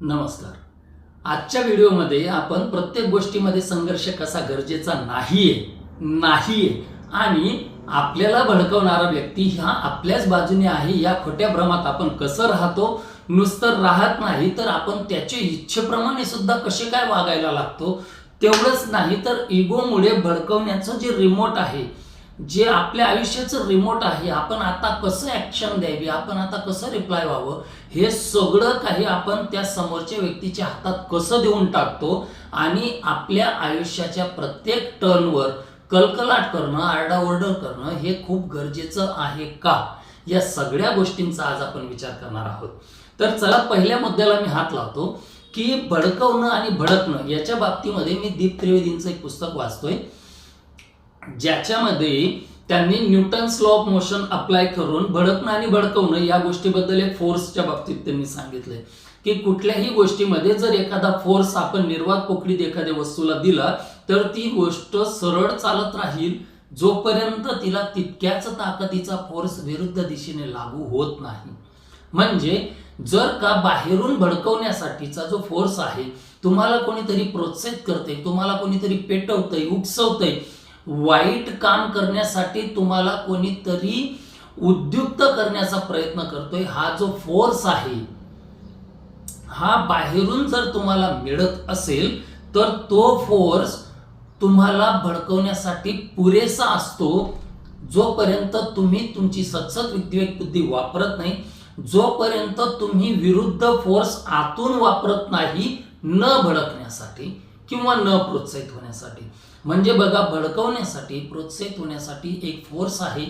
नमस्कार. आजच्या व्हिडिओमध्ये आपण प्रत्येक गोष्टीमध्ये संघर्ष कसा गरजेचा नाहीये नाहीये आणि आपल्याला भडकवणारा व्यक्ती ह्या आपल्याच बाजूने आहे या खोट्या भ्रमात आपण कसं राहतो नुसतं राहत नाही तर आपण त्याच्या इच्छेप्रमाणे सुद्धा कसे काय वागायला लागतो तेवढंच नाही तर इगोमुळे भडकवण्याचं जे रिमोट आहे जे आपल्या आयुष्याचं रिमोट आहे आपण आता कसं ॲक्शन द्यावी आपण आता कसं रिप्लाय व्हावं हे सगळं काही आपण त्या समोरच्या व्यक्तीच्या हातात कसं देऊन टाकतो आणि आपल्या आयुष्याच्या प्रत्येक टर्नवर कलकलाट करणं आरडाओरडर करणं हे खूप गरजेचं आहे का? या सगळ्या गोष्टींचा आज आपण विचार करणार आहोत. तर चला पहिल्या मुद्द्याला मी हात लावतो की भडकवणं आणि भडकणं याच्या बाबतीमध्ये मी दीप त्रिवेदींचं एक पुस्तक वाचतोय. ज्याच्यामध्ये त्यांनी Newton's law of motion apply करून भडकणं आणि भडकवणं या गोष्टीबद्दल एक फोर्सच्या बाबतीत त्यांनी सांगितलंय. की कुठल्याही गोष्टीमध्ये जर एखादा फोर्स आपण निर्वात पोकळीत एखाद्या वस्तूला दिला तर ती गोष्ट सरळ चालत राहील. जोपर्यंत तिला तितक्याच ताकदीचा फोर्स विरुद्ध दिशेने लागू होत नाही. म्हणजे जर का बाहेरून भडकवण्यासाठीचा जो फोर्स आहे तुम्हाला कोणीतरी प्रोत्साहित करते तुम्हाला कोणीतरी पेटवतंय उकसवतंय वाईट काम करण्यासाठी तुम्हाला कोणीतरी उद्युक्त करण्याचा प्रयत्न करतोय. हा जो फोर्स आहे हा बाहेरून जर तुम्हाला मिळत असेल तर तो फोर्स तुम्हाला भडकवण्यासाठी पुरेसा असतो. जोपर्यंत तुम्ही तुमची सतसत विद्युत बुद्धी वापरत नाही जोपर्यंत तुम्ही विरुद्ध फोर्स आतून वापरत नाही न भडकण्यासाठी किंवा न प्रोत्साहित होण्यासाठी. म्हणजे बघा भडकवण्यासाठी प्रोत्साहित होण्यासाठी एक फोर्स आहे.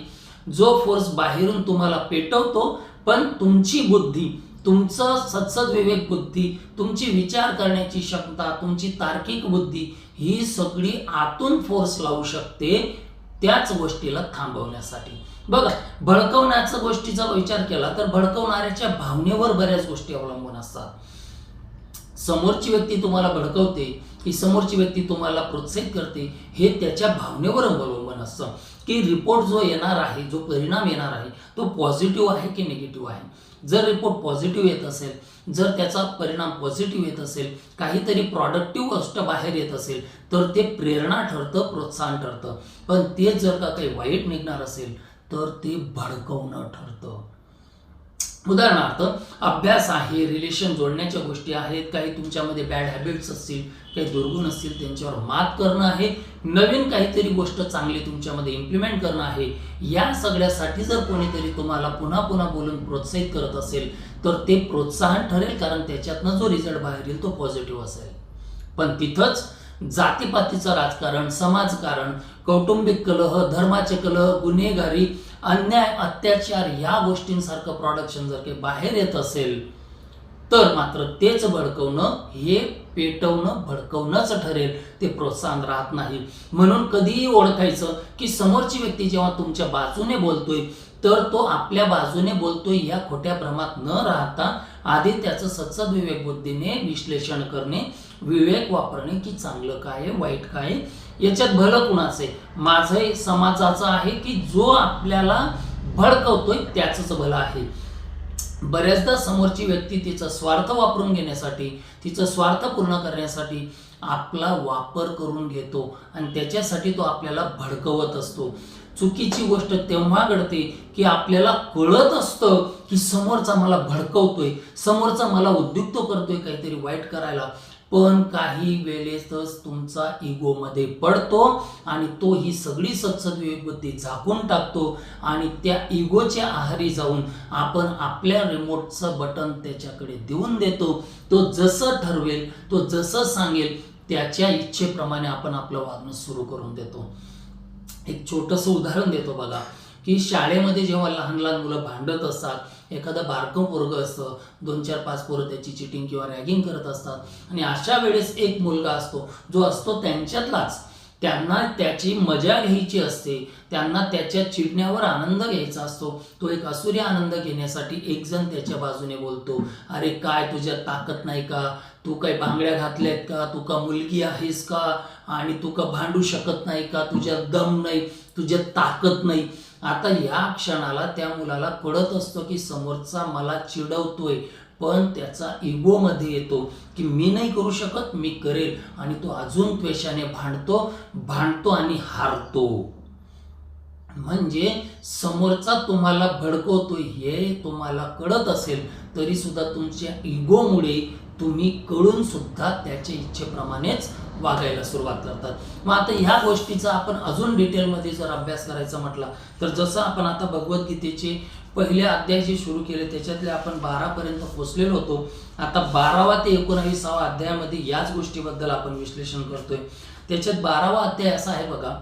जो फोर्स बाहेरून तुम्हाला पेटवतो पण तुमची बुद्धी तुमचं सत्सद विवेक बुद्धी तुमची विचार करण्याची क्षमता तुमची तार्किक बुद्धी ही सगळी आतून फोर्स लावू शकते त्याच गोष्टीला थांबवण्यासाठी. बघा भडकवण्याचा गोष्टीचा विचार केला तर भडकवणाऱ्याच्या भावनेवर बऱ्याच गोष्टी अवलंबून असतात. समोरची व्यक्ती तुम्हाला भडकवते की समोरची व्यक्ती तुम्हाला प्रोत्साहित करते हे त्याच्या भावनेवर अवलंबून असतं. की रिपोर्ट जो येणार आहे जो परिणाम येणार आहे तो पॉझिटिव्ह आहे की निगेटिव्ह आहे? जर रिपोर्ट पॉझिटिव्ह येत असेल जर त्याचा परिणाम पॉझिटिव्ह येत असेल काहीतरी प्रॉडक्टिव्ह गोष्ट बाहेर येत असेल तर ते प्रेरणा ठरतं प्रोत्साहन ठरतं. पण ते जर का काही वाईट निघणार असेल तर ते भडकवणं ठरतं. उदाहरणार्थ अभ्यास आहे रिलेशन जोडण्याच्या गोष्टी आहेत काही तुमच्यामध्ये बॅड हॅबिट्स असतील काही दुर्गुण असतील त्यांच्यावर मात करणं आहे नवीन काहीतरी गोष्ट चांगली तुमच्यामध्ये इम्प्लिमेंट करणं आहे या सगळ्यासाठी जर कोणीतरी तुम्हाला पुन्हा पुन्हा बोलून प्रोत्साहित करत असेल तर ते प्रोत्साहन ठरेल कारण त्याच्यातनं जो रिझल्ट बाहेर येईल तो पॉझिटिव्ह असेल. पण तिथंच जातीपातीचं राजकारण समाजकारण कौटुंबिक कलह धर्माचे कलह गुन्हेगारी अन्याय अत्याचार या गोष्टींसारखं प्रॉडक्शन जर काही बाहेर येत असेल तर मात्र तेच भडकवणं हे पेटवणं भडकवणंच ठरेल. ते प्रोत्साहन राहत नाही. म्हणून कधीही ओळखायचं की समोरची व्यक्ती जेव्हा तुमच्या बाजूने बोलतोय तर तो आपल्या बाजूने बोलतोय या खोट्या भ्रमात न राहता आधी त्याचं सत्सद विवेक बुद्धीने विश्लेषण करणे विवेक वापरणे की चांगलं काय आहे वाईट काय आहे याच्यात भलं कुणाचं आहे? माझं समाजाचं आहे की जो आपल्याला भडकवतोय त्याचंच भलं आहे. बऱ्याचदा समोरची व्यक्ती तिचा स्वार्थ वापरून घेण्यासाठी तिचं स्वार्थ पूर्ण करण्यासाठी आपला वापर करून घेतो आणि त्याच्यासाठी तो आपल्याला भडकवत असतो. चुकीची गोष्ट तेव्हा घडते की आपल्याला कळत असतं की समोरचा मला भडकवतोय समोरचा मला उद्युक्त करतोय काहीतरी वाईट करायला. पण काही वेळेतच तुमचा इगोमध्ये पडतो आणि तो ही सगळी सत्सद्विबुद्धी झाकून टाकतो आणि त्या इगोच्या आहारी जाऊन आपण आपल्या रिमोटचं बटन त्याच्याकडे देऊन देतो. तो जसं ठरवेल तो जसं सांगेल त्याच्या इच्छेप्रमाणे आपण आपलं वागणं सुरू करून देतो. एक छोटंसं उदाहरण देतो बघा की शाळेमध्ये जेव्हा लहान लहान मुलं भांडत असतात एखादं बारकं पोरगं असतं दोन चार पाच पोरं त्याची चिटिंग किंवा रॅगिंग करत असतात. आणि अशा वेळेस एक मुलगा असतो जो असतो त्यांच्यातलाच. त्यांना त्याची मजा घ्यायची असते. त्यांना त्याच्या चिडण्यावर आनंद घ्यायचा असतो. तो एक असुरी आनंद घेण्यासाठी एक जण त्याच्या बाजूने बोलतो अरे काय तुझ्या ताकद नाही का? तू काही बांगड्या घातल्यात का? तू का मुलगी आहेस का? आणि तू का भांडू शकत नाही का? तुझ्यात दम नाही तुझ्यात ताकद नाही. आता या क्षणाला त्या मुलाला कळत असतं की समोरचा मला चिडवतोय पण त्याचा इगोमध्ये येतो की मी नाही करू शकत मी करेल. आणि तो अजून त्वेषाने भांडतो भांडतो आणि हारतो. म्हणजे समोरचा तुम्हाला भडकवतो हे तुम्हाला कळत असेल तरी सुद्धा तुमच्या इगोमुळे तुम्ही कळून सुद्धा त्याच्या इच्छेप्रमाणेच वागायला सुरुवात करतात. मग आता ह्या गोष्टीचा आपण अजून डिटेलमध्ये जर अभ्यास करायचा म्हटला तर जसं आपण आता भगवद्गीतेचे पहिले अध्याय जे सुरू केले त्याच्यातले आपण बारापर्यंत पोचलेलो होतो. आता बारावा ते एकोणावीसावा अध्यायामध्ये याच गोष्टीबद्दल आपण विश्लेषण करतोय. त्याच्यात बारावा अध्याय असा आहे बघा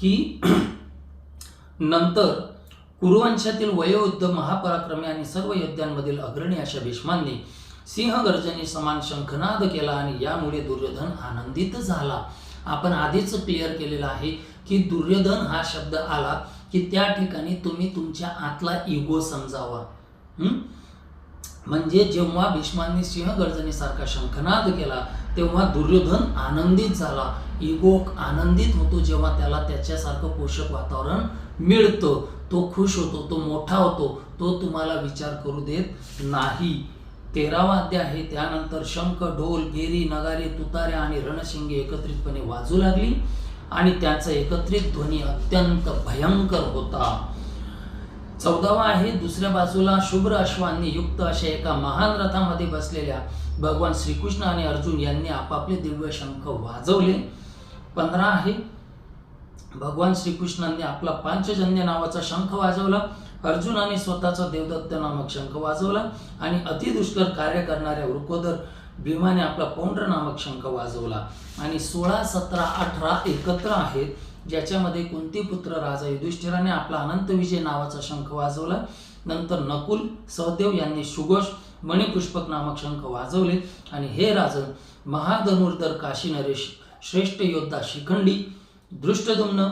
की नंतर कुरुवंशातील वयोवृद्ध महापराक्रमी आणि सर्व योद्ध्यांमधील अग्रणी अशा भीष्मांनी सिंहगर्जनी समान शंखनाद केला आणि यामुळे दुर्योधन आनंदित झाला. आपण आधीच क्लिअर केलेलं आहे की दुर्योधन हा शब्द आला की त्या ठिकाणी तुम्ही तुमच्या आतला इगो समजावा. म्हणजे जेव्हा भीष्मांनी सिंहगर्जनेसारखा शंखनाद केला तेव्हा दुर्योधन आनंदित झाला. इगो आनंदित होतो जेव्हा त्याला त्याच्यासारखं पोषक वातावरण मिळतं. तो खुश होतो तो मोठा होतो तो तुम्हाला विचार करू देत नाही. तेरावा अध्याय आहे. त्यानंतर शंख ढोल गेरी नगारे तुतारे आणि रणशिंगे एकत्रितपणे वाजू लागली आणि त्याचा एकत्रित ध्वनी अत्यंत भयंकर होता. चौदावा आहे दुसऱ्या बाजूला शुभ्र अश्वांनी युक्त अशा एका महान रथामध्ये बसलेल्या भगवान श्रीकृष्ण आणि अर्जुन यांनी आपापले दिव्य शंख वाजवले. पंधरा आहे भगवान श्रीकृष्णांनी आपला पांचजन्य नावाचा शंख वाजवला. अर्जुनाने स्वतःचा देवदत्त नामक शंख वाजवला आणि अतिदुष्कर कार्य करणाऱ्या वृकोदर भीमाने आपला पौंड्र नामक शंख वाजवला. आणि सोळा सतरा अठरा एकत्र आहेत ज्याच्यामध्ये कुंतीपुत्र राजा युधिष्ठिराने आपला अनंत विजय नावाचा शंख वाजवला. नंतर नकुल सहदेव यांनी सुघोष मणिपुष्पक नामक शंख वाजवले. आणि हे राजन महाधनुर्धर काशी नरेश श्रेष्ठ योद्धा शिखंडी दृष्टदुम्न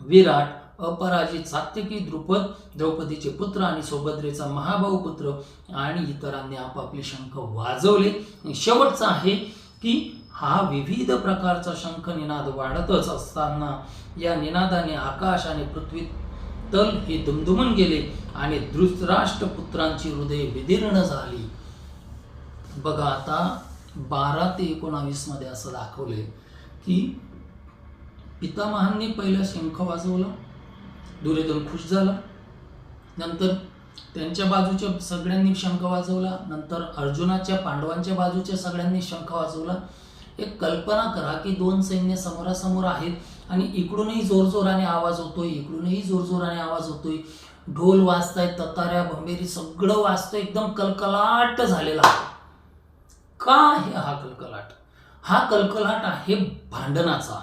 विराट अपराजित सात्यकी द्रुपद द्रौपदीचे पुत्र आणि सौभद्रेचा महाभाऊ पुत्र आणि इतरांनी आपापले शंख वाजवले. आणि शेवटचा आहे की हा विविध प्रकारचा शंख निनाद वाढतच असताना या निनादाने आकाश आणि पृथ्वी तल हे दुमदुमून गेले आणि धृतराष्ट्र पुत्रांची हृदय विदीर्ण झाली. बघा आता बारा ते एकोणावीसमध्ये असं दाखवले की पितामहांनी पहिलं शंख वाजवलं. दुर्योधन खुश झाला. नंतर त्यांच्या बाजूच्या सगळ्यांनी शंख वाजवला. नंतर अर्जुनाच्या पांडवांच्या बाजूच्या सगळ्यांनी शंख वाजवला. एक कल्पना करा की दोन सैन्य समोरासमोर आहेत आणि इकडूनही जोरजोराने आवाज होतोय इकडूनही जोरजोराने आवाज होतोय. ढोल वाजतायत तताऱ्या भंबेरी सगळं वाजतं एकदम कलकलाट झालेला आहे. का आहे हा कलकलाट? हा कलकलाट आहे भांडणाचा.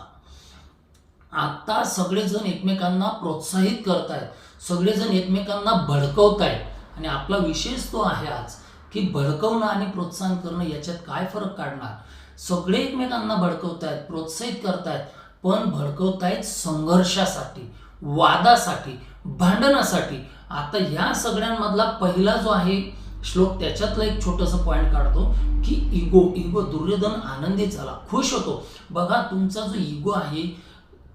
आता सगळेजण एकमेकांना प्रोत्साहित करतायत. सगळेजण एकमेकांना भडकवतायत. आणि आपला विशेष तो आहे आज की भडकवणं आणि प्रोत्साहन करणं याच्यात काय फरक काढणार? सगळे एकमेकांना भडकवतायत प्रोत्साहित करतायत पण भडकवतायत संघर्षासाठी वादासाठी भांडणासाठी. आता या सगळ्यांमधला पहिला जो आहे श्लोक त्याच्यातला एक छोटंसं पॉईंट काढतो की इगो इगो दुर्योधन आनंदित झाला खुश होतो. बघा तुमचा जो इगो आहे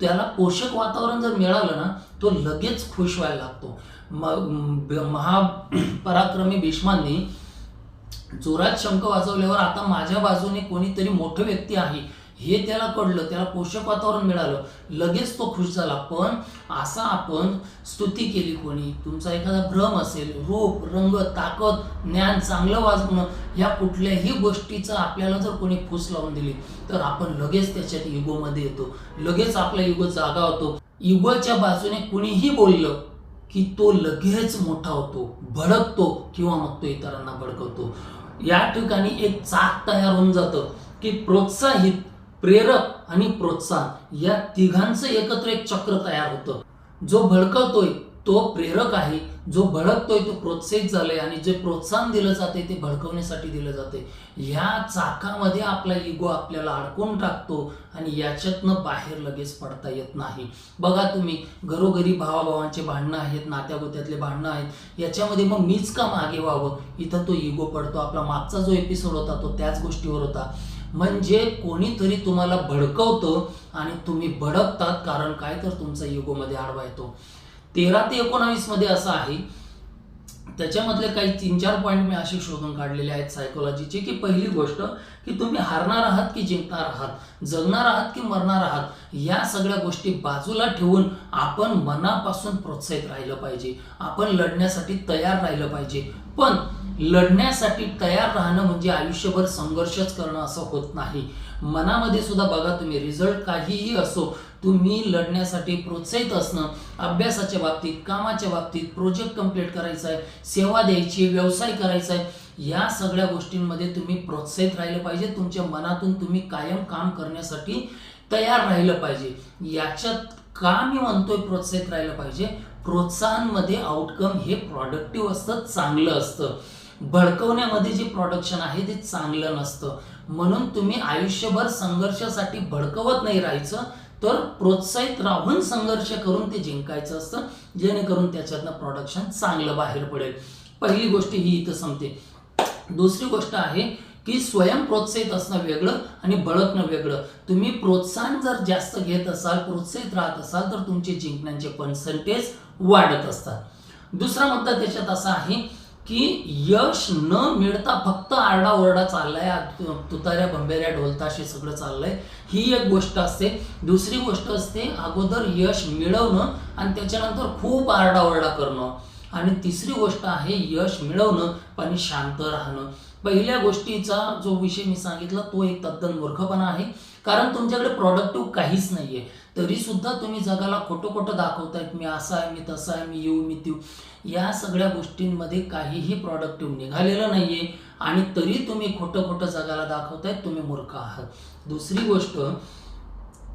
त्याला पोषक वातावरण जर मिळालं ना तो लगेच खुश व्हायला लागतो. म- महापराक्रमी भीष्मांनी जोरात शंख वाजवल्यावर आता माझ्या बाजूने कोणीतरी मोठं व्यक्ती आहे. हे त्याला कळलं त्याला पोषक वातावरण मिळालं लगेच तो खुश झाला. पण असा आपण स्तुती केली कोणी तुमचा एखादा भ्रम असेल रूप रंग ताकद ज्ञान चांगलं वाजवणं या कुठल्याही गोष्टीचं आपल्याला जर कोणी फूस लावून दिली तर आपण लगेच त्याच्यात युगोमध्ये येतो. लगेच आपला युगो जागा होतो. युगोच्या बाजूने कुणीही बोललं की तो लगेच मोठा होतो भडकतो किंवा मग तो इतरांना भडकवतो. या ठिकाणी एक चाक तयार होऊन जातं की प्रोत्साहित प्रेरक आणि प्रोत्साहन या तिघांचं एकत्र एक चक्र तयार होतं. जो भडकवतोय तो प्रेरक आहे. जो भडकतोय तो प्रोत्साहित झालाय आणि जे प्रोत्साहन दिलं जाते ते भडकवण्यासाठी दिलं जाते ह्या चाकामध्ये आपला इगो आपल्याला अडकून टाकतो आणि याच्यातनं बाहेर लगेच पडता येत नाही. बघा तुम्ही घरोघरी भावाभावांचे भांडणं आहेत नात्यागोत्यातले भांडणं आहेत. याच्यामध्ये मग मीच का मागे व्हावं? इथं तो इगो पडतो. आपला मागचा जो एपिसोड होता तो त्याच गोष्टीवर होता. म्हणजे कोणीतरी तुम्हाला भडकवतं आणि तुम्ही भडकतात कारण काय तर तुमचा युगोमध्ये आडवा येतो. तेरा ते एकोणावीसमध्ये असं आहे. त्याच्यामधले काही तीन चार पॉईंट मी असे शोधून काढलेले आहेत सायकोलॉजीचे की पहिली गोष्ट की तुम्ही हारणार आहात की जिंकणार आहात? जगणार आहात की मरणार आहात? या सगळ्या गोष्टी बाजूला ठेवून आपण मनापासून प्रोत्साहित राहिलं पाहिजे. आपण लढण्यासाठी तयार राहिलं पाहिजे. पण लढण्यासाठी तयार राहणं म्हणजे आयुष्यभर संघर्षच करणं असं होत नाही. मनामध्ये सुद्धा बघा तुम्ही रिझल्ट काहीही असो तुम्ही लढण्यासाठी प्रोत्साहित असणं अभ्यासाच्या बाबतीत कामाच्या बाबतीत प्रोजेक्ट कंप्लीट करायचा आहे सेवा द्यायची व्यवसाय करायचा आहे या सगळ्या गोष्टींमध्ये तुम्ही प्रोत्साहित राहिलं पाहिजे. तुमच्या मनातून तुम्ही कायम काम करण्यासाठी तयार राहिलं पाहिजे. याच्यात का मी म्हणतोय प्रोत्साहित राहिलं पाहिजे? प्रोत्साहनमध्ये आउटकम हे प्रॉडक्टिव्ह असतं चांगलं असतं. भडकवण्यामध्ये जे प्रोडक्शन आहे ते चांगलं नसतं. म्हणून तुम्ही आयुष्यभर संघर्षासाठी भडकवत नाही राहायचं तर प्रोत्साहित राहून संघर्ष करून ते जिंकायचं असतं जेणेकरून त्याच्यातनं प्रोडक्शन चांगलं बाहेर पडेल. पहिली गोष्ट ही इथं संपते. दुसरी गोष्ट आहे की स्वयं प्रोत्साहित असणं वेगळं आणि भडकणं वेगळं. तुम्ही प्रोत्साहन जर जास्त घेत असाल प्रोत्साहित राहत असाल तर तुमचे जिंकण्याचे पर्सेंटेज वाढत असतात. दुसरा मुद्दा त्याच्यात असा आहे की यश न मिळता फक्त आरडाओरडा चाललाय तुताऱ्या बंबेऱ्या ढोलताशी सगळं चाललंय. ही एक गोष्ट असते. दुसरी गोष्ट असते अगोदर यश मिळवणं आणि त्याच्यानंतर खूप आरडाओरडा करणं. आणि तिसरी गोष्ट आहे यश मिळवणं पण शांत राहणं. पहिल्या गोष्टीचा जो विषय मी सांगितला तो एक तद्दन मूर्खपणा आहे. कारण तुमच्याकडे प्रॉडक्टिव्ह काहीच नाहीये. तरी सुद्धा तुम्ही जगाला खोटं खोटं दाखवतायत. मी असा आहे मी तसा आहे मी येऊ मी देऊ या सगळ्या गोष्टींमध्ये काहीही प्रॉडक्टिव्ह निघालेलं नाहीये. आणि तरी तुम्ही खोटं खोटं जगाला दाखवताय तुम्ही मूर्ख आहात. दुसरी गोष्ट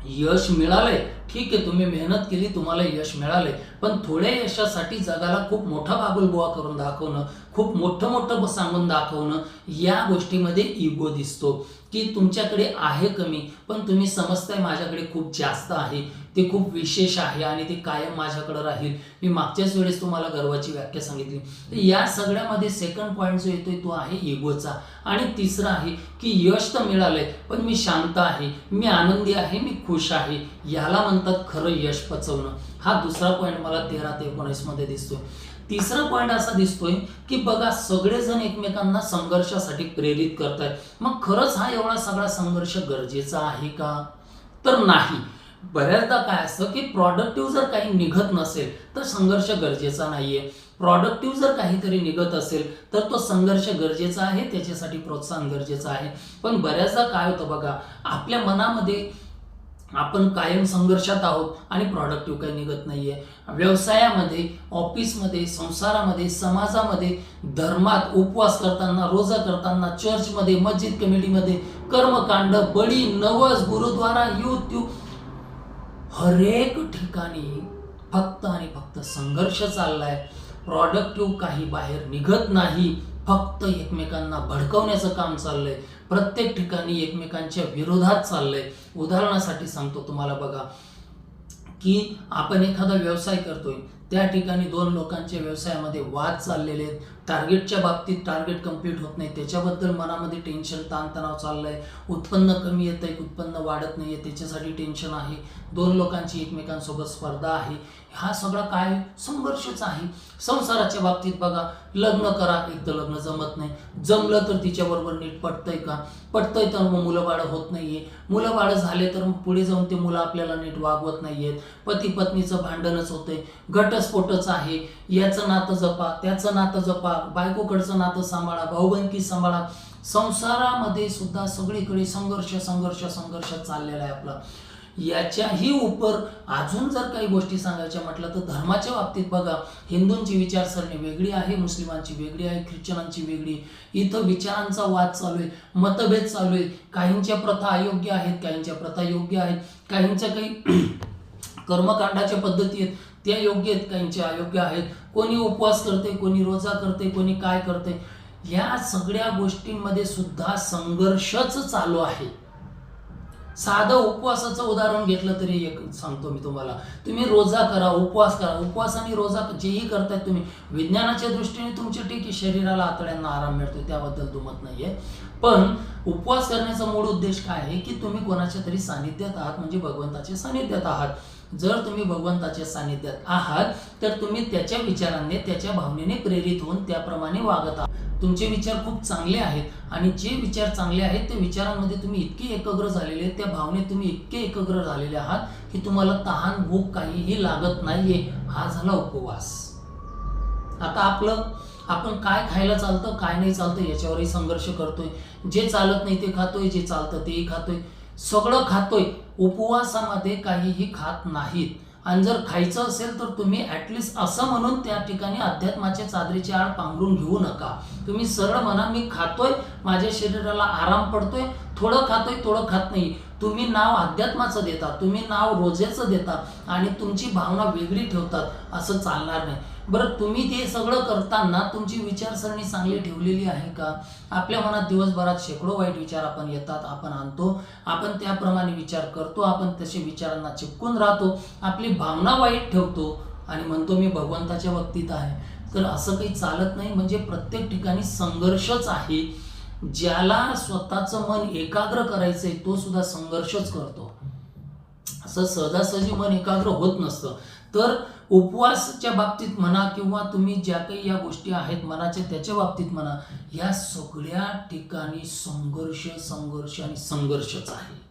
यश मिळालंय. ठीक आहे तुम्ही मेहनत केली तुम्हाला यश मिळालंय. पण थोड्या यशासाठी जगाला खूप मोठा बाबुलबुवा करून दाखवणं खूप मोठं मोठं सांगून दाखवणं या गोष्टीमध्ये इगो दिसतो. की तुमच्याकडे आहे कमी पण तुम्ही समजताय माझ्याकडे खूप जास्त आहे ते खूप विशेष आहे आणि ते कायम माझ्याकडे राहील. मी मागच्याच वेळेस तुम्हाला गर्वाची व्याख्या सांगितली. तर या सगळ्यामध्ये सेकंड पॉईंट जो येतोय तो आहे इगोचा आणि तिसरा आहे की यश तर मिळालंय पण मी शांत आहे मी आनंदी आहे मी खुश आहे. याला म्हणतात खरं यश पचवणं. हा दुसरा पॉईंट मला तेरा ते एकोणीसमध्ये तिसरा पॉईंट असा दिसतोय की बघा सगळेजण एकमेकांना संघर्षासाठी प्रेरित करतायत. मग खरंच हा एवढा सगळा संघर्ष गरजेचा आहे का? तर नाही. बऱ्याचदा काय असतं की प्रॉडक्टिव्ह जर काही निघत नसेल तर संघर्ष गरजेचा नाहीये. प्रॉडक्टिव्ह जर काहीतरी निघत असेल तर तो संघर्ष गरजेचा आहे त्याच्यासाठी प्रोत्साहन गरजेचं आहे. पण बऱ्याचदा काय होतं बघा आपल्या मनामध्ये आपण कायम संघर्षात आहोत आणि प्रॉडक्टिव्ह काही निघत नाहीये. व्यवसायामध्ये ऑफिसमध्ये संसारामध्ये समाजामध्ये धर्मात उपवास करताना रोजा करताना चर्चमध्ये मस्जिद कमिटीमध्ये कर्मकांड बळी नवस गुरुद्वारा युथ हरेक ठिकाणी फक्त आणि फक्त संघर्ष चाललाय. प्रॉडक्टिव्ह काही बाहेर निघत नाही. फक्त एकमेकांना भडकवण्याचं काम चाललंय. प्रत्येक ठिकाणी एकमेकांच्या विरोधात चाललंय. उदाहरणासाठी सांगतो तुम्हाला बघा की आपण एखादा व्यवसाय करतोय त्या ठिकाणी दोन लोकांच्या व्यवसायामध्ये वाद चाललेले आहेत. टार्गेटच्या बाबतीत टार्गेट कंप्लीट होत नाही. त्याच्याबद्दल मनामध्ये टेन्शन ताणतणाव चाललंय. उत्पन्न कमी येत आहे उत्पन्न वाढत नाही आहे त्याच्यासाठी टेन्शन आहे. दोन लोकांची एकमेकांसोबत स्पर्धा आहे. हा सगळा काय संघर्षच आहे. संसाराच्या बाबतीत बघा लग्न करा एक तर लग्न जमत नाही. जमलं तर तिच्याबरोबर नीट पटतंय का? पटतंय तर मग मुलंबाळं होत नाहीये. मुलं बाळ झाले तर मग पुढे जाऊन ते मुलं आपल्याला नीट वागवत नाहीयेत. पती पत्नीचं भांडणच होतंय. घटस्फोटच आहे. याचं नातं जपा त्याचं नातं जपा बायकोकडचं नातं सांभाळा भाऊबंकी सांभाळा. संसारामध्ये सुद्धा सगळीकडे संघर्ष संघर्ष संघर्ष चाललेला आहे आपला. याच्याही उपर अजून जर काही गोष्टी सांगायच्या म्हटलं तर धर्माच्या बाबतीत बघा हिंदूंची विचारसरणी वेगळी आहे मुस्लिमांची वेगळी आहे ख्रिश्चनांची वेगळी. इथं विचारांचा वाद चालू आहे मतभेद चालू आहे. काहींच्या प्रथा अयोग्य आहेत काहींच्या प्रथा योग्य आहेत. काहींच्या काही कर्मकांडाच्या पद्धती आहेत त्या योग्य आहेत काहींच्या अयोग्य आहेत. कोणी उपवास करते कोणी रोजा करते कोणी काय करते या सगळ्या गोष्टींमध्ये सुद्धा संघर्षच चालू आहे. साधं उपवासाचं उदाहरण घेतलं तरी एक सांगतो मी तुम्हाला. तुम्ही रोजा करा उपवास करा. उपवास आणि रोजा जेही करताय तुम्ही. विज्ञानाच्या दृष्टीने तुमचे ठीक आहे शरीराला आतड्यांना आराम मिळतो त्याबद्दल दुमत नाहीये. पण उपवास करण्याचा मूळ उद्देश काय आहे? की तुम्ही कोणाच्या तरी सानिध्यात आहात म्हणजे भगवंताच्या सानिध्यात आहात. जर तुम्ही भगवंताच्या सानिध्यात आहात तर तुम्ही त्याच्या विचाराने त्याच्या भावनेने प्रेरित होऊन त्याप्रमाणे वागत आहात. तुमचे विचार खूप चांगले आहेत आणि जे विचार चांगले आहेत त्या विचारांमध्ये तुम्ही इतके एकाग्र झालेले आहेत त्या भावनेत तुम्ही इतके एकाग्र झालेले आहात की तुम्हाला तहान भूक काहीही लागत नाहीये. हा झाला उपवास. आता आपलं आपण काय खायला चालतं काय नाही चालतं याच्यावरही संघर्ष करतोय. जे चालत नाही ते खातोय जे चालतं तेही खातोय. सगळं खातोय. उपवासामध्ये काहीही खात नाहीत. आणि जर खायचं असेल तर तुम्ही ॲटलिस्ट असं म्हणून त्या ठिकाणी अध्यात्माच्या चादरीची आड पांघरून घेऊ नका. तुम्ही सरळ म्हणा मी खातोय माझ्या शरीराला आराम पडतोय थोडं खातोय थोडं खात नाही. तुम्ही नाव अध्यात्माचं देता तुम्ही नाव रोजेचं देता आणि तुमची भावना वेगळी ठेवतात असं चालणार नाही. बरं तुम्ही ते सगळं करताना तुमची विचारसरणी चांगली ठेवलेली आहे का? आपल्या मनात दिवसभरात शेकडो वाईट विचार आपण येतात आपण आणतो. आपण त्याप्रमाणे विचार करतो आपण तसे विचारांना चिपकून राहतो. आपली भावना वाईट ठेवतो आणि म्हणतो मी भगवंताच्या बाबतीत आहे. तर असं काही चालत नाही. म्हणजे प्रत्येक ठिकाणी संघर्षच आहे. ज्याला स्वतःचं मन एकाग्र करायचंय तो सुद्धा संघर्षच करतो. असं सहजासहजी मन एकाग्र होत नसतं. तर उपवासच्या बाबतीत म्हणा किंवा तुम्ही ज्या काही या गोष्टी आहेत मनाच्या त्याच्या बाबतीत म्हणा या सगळ्या ठिकाणी संघर्ष संघर्ष आणि संघर्षच आहे.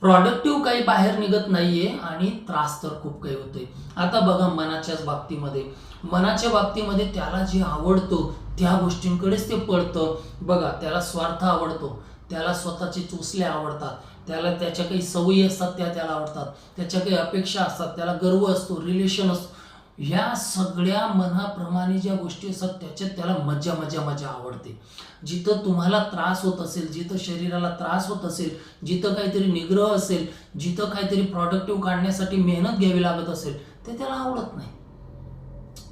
प्रॉडक्टिव्ह काही बाहेर निघत नाहीये आणि त्रास तर खूप काही होतोय. आता बघा मनाच्याच बाबतीमध्ये. मनाच्या बाबतीमध्ये त्याला जे आवडतो त्या गोष्टींकडेच ते पळतं. बघा त्याला स्वार्थ आवडतो. त्याला स्वतःचे चोसले आवडतात. त्याला त्याच्या काही सवयी असतात त्या त्याला आवडतात. त्याच्या काही अपेक्षा असतात त्याला गर्व असतो रिलेशन असतो. ह्या सगळ्या मनाप्रमाणे ज्या गोष्टी असतात त्याच्यात त्याला मजा मजा मजा आवडते. जिथं तुम्हाला त्रास होत असेल जिथं शरीराला त्रास होत असेल जिथं काहीतरी निग्रह असेल जिथं काहीतरी प्रॉडक्टिव्ह काढण्यासाठी मेहनत घ्यावी लागत असेल ते त्याला आवडत नाही.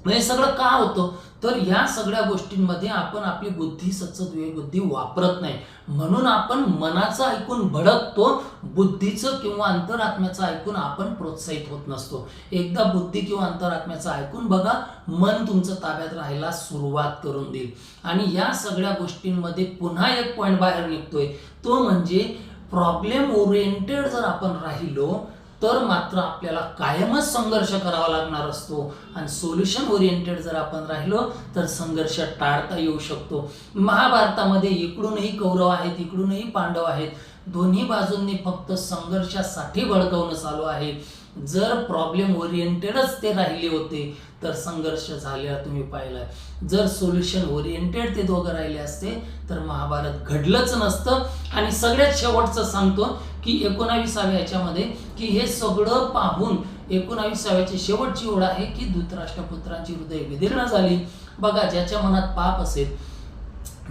हे सगळं का होतं? तर या सगळ्या गोष्टींमध्ये आपण आपली बुद्धी सचत बुद्धी वापरत नाही. म्हणून आपण मनाचं ऐकून भडकतो बुद्धीचं किंवा अंतरात्म्याचं ऐकून आपण प्रोत्साहित होत नसतो. एकदा बुद्धी किंवा अंतरात्म्याचं ऐकून बघा मन तुमचं ताब्यात राहायला सुरुवात करून देईल. आणि या सगळ्या गोष्टींमध्ये पुन्हा एक पॉईंट बाहेर निघतोय. तो म्हणजे प्रॉब्लेम ओरिएंटेड जर आपण राहिलो तर मात्र आपल्याला कायमच संघर्ष करावा लागणार असतो. आणि सोल्युशन ओरिएंटेड जर आपण राहिलो तर संघर्ष टाळता येऊ शकतो. महाभारतामध्ये इकडूनही कौरव आहेत इकडूनही पांडव आहेत. दोन्ही बाजूंनी फक्त संघर्षासाठी भडकवणं चालू आहे. जर प्रॉब्लेम ओरिएंटेडच ते राहिले होते तर संघर्ष झालेला तुम्ही पाहिलाय. जर सोल्युशन ओरिएंटेड ते दोघं राहिले असते तर महाभारत घडलंच नसतं. आणि सगळ्यात शेवटचं सांगतो की एकोणावीसाव्या याच्यामध्ये की हे सगळं पाहून एकोणावीसाव्याची शेवटची ओढ आहे की धृतराष्ट्रपुत्रांची हृदय विदीर्ण झाली. बघा ज्याच्या मनात पाप असेल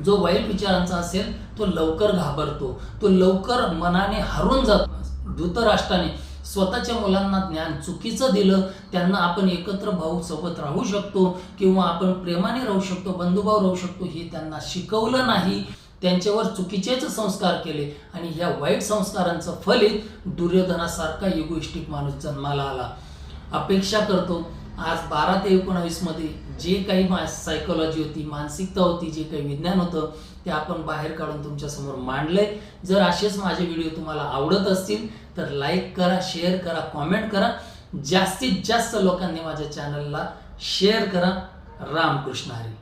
जो वाईट विचारांचा असेल तो लवकर घाबरतो. तो लवकर मनाने हरून जातो. धृतराष्ट्राने स्वतःच्या मुलांना ज्ञान चुकीचं दिलं त्यांना आपण एकत्र भाऊ सोबत राहू शकतो किंवा आपण प्रेमाने राहू शकतो बंधुभाव राहू शकतो हे त्यांना शिकवलं नाही. त्यांच्यावर चुकीचेच संस्कार केले आणि या वाईट संस्कारांचं फलित दुर्योधनासारखा युगोष्टिक माणूस जन्माला आला. अपेक्षा करतो आज बारा ते एकोणावीसमध्ये जे काही मा सायकोलॉजी होती मानसिकता होती जे काही विज्ञान होतं ते आपण बाहेर काढून तुमच्यासमोर मांडलंय. जर असेच माझे व्हिडिओ तुम्हाला आवडत असतील तर लाईक करा शेअर करा कॉमेंट करा. जास्तीत जास्त लोकांनी माझ्या चॅनलला शेअर करा. रामकृष्ण हरी.